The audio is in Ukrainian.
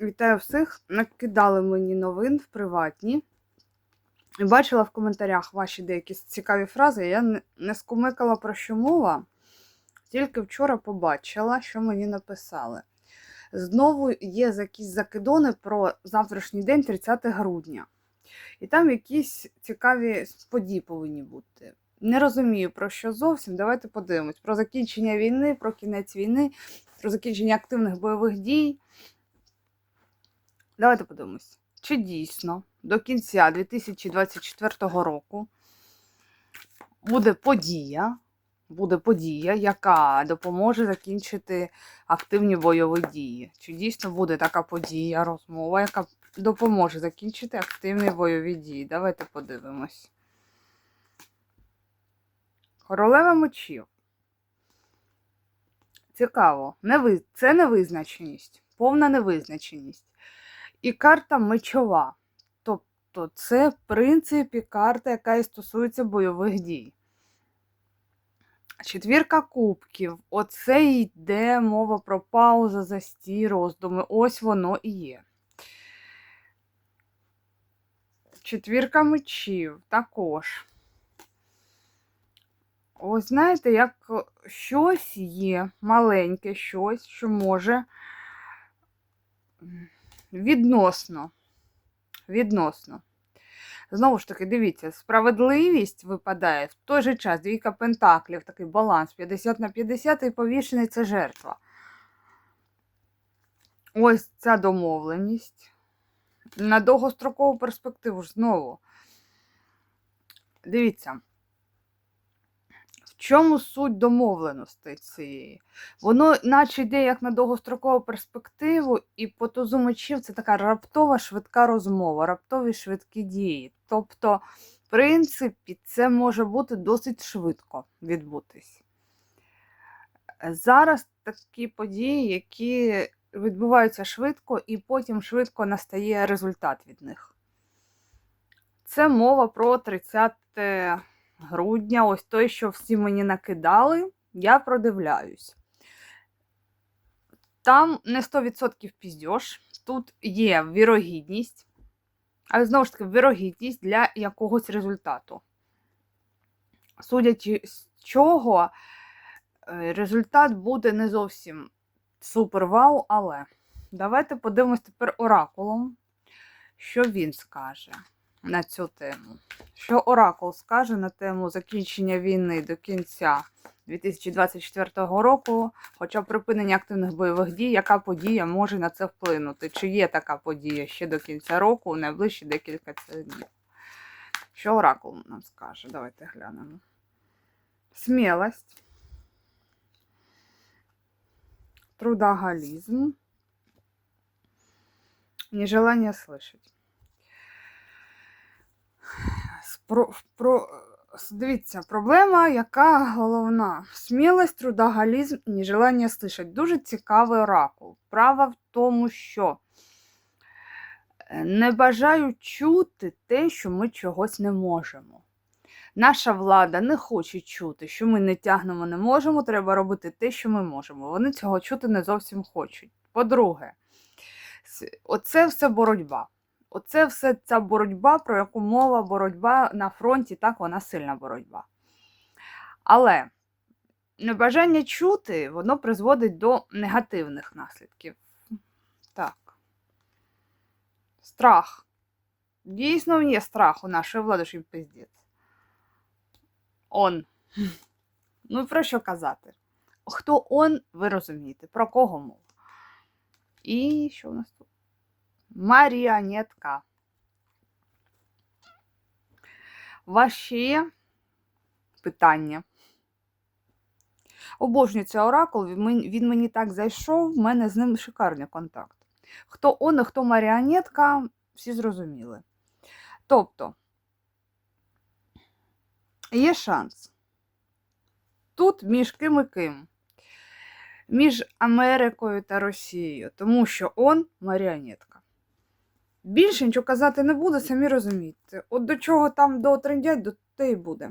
Вітаю всіх. Накидали мені новин в приватні. Бачила в коментарях ваші деякі цікаві фрази. Я не скумикала про що мова. Тільки вчора побачила, що мені написали. Знову є якісь закидони про завтрашній день, 30 грудня. І там якісь цікаві події повинні бути. Не розумію про що зовсім. Давайте подивимось. Про закінчення війни, про кінець війни, про закінчення активних бойових дій. Давайте подивимось, чи дійсно до кінця 2024 року буде подія, буде подія, яка допоможе закінчити активні бойові дії. Чи дійсно буде така подія, розмова, яка допоможе закінчити активні бойові дії? Давайте подивимось. Королева мечів. Цікаво. Це невизначеність, повна невизначеність. І карта мечова. Тобто це, в принципі, карта, яка і стосується бойових дій. Четвірка кубків. Оце йде мова про паузу, застій, роздуми. Ось воно і є. Четвірка мечів також. Ось знаєте, як щось є, маленьке щось, що може відносно. Відносно. Знову ж таки, дивіться, справедливість випадає в той же час, двійка пентаклів, такий баланс 50 на 50 і повішений це жертва. Ось ця домовленість. На довгострокову перспективу ж знову. Дивіться. Чому суть домовленості цієї? Воно, наче йде як на довгострокову перспективу, і по тузу це така раптова швидка розмова, раптові швидкі дії. Тобто, в принципі, це може бути досить швидко відбутись. Зараз такі події, які відбуваються швидко, і потім швидко настає результат від них. Це мова про 30 грудня, ось той, що всі мені накидали, я продивляюсь. Там не 100% піздьош, тут є вірогідність, але знову ж таки, вірогідність для якогось результату. Судячи з чого, е, результат буде не зовсім супер вау, але давайте подивимось тепер оракулом, що він скаже на цю тему. Що Оракул скаже на тему закінчення війни до кінця 2024 року, хоча припинення активних бойових дій, яка подія може на це вплинути? Чи є така подія ще до кінця року, найближчі декілька днів? Що Оракул нам скаже? Давайте глянемо. Смілость, трудоголізм, нежелание слышать. Про, про, дивіться, проблема, яка головна. Смілость, трудоголізм і нежелання слышать. Дуже цікавий оракул. Право в тому, що е, не бажаю чути те, що ми чогось не можемо. Наша влада не хоче чути, що ми не тягнемо, не можемо, треба робити те, що ми можемо. Вони цього чути не зовсім хочуть. По-друге, оце все боротьба. Оце все ця боротьба, про яку мова боротьба на фронті, так вона сильна боротьба. Але небажання чути, воно призводить до негативних наслідків. Так. Страх. Дійсно, є страх у нашої влади, що пиздець. Он. Ну про що казати? Хто он, ви розумієте, про кого мова? І що у нас тут? Маріонетка. Ваші питання. Обожнюю цей оракул, він мені- так зайшов, в мене з ним шикарний контакт. Хто он, а хто маріонетка, всі зрозуміли. Тобто, є шанс. Тут між ким і ким. Між Америкою та Росією, тому що он маріонетка. Більше нічого казати не буду, самі розумієте. От до чого там дотрендять, до те й буде.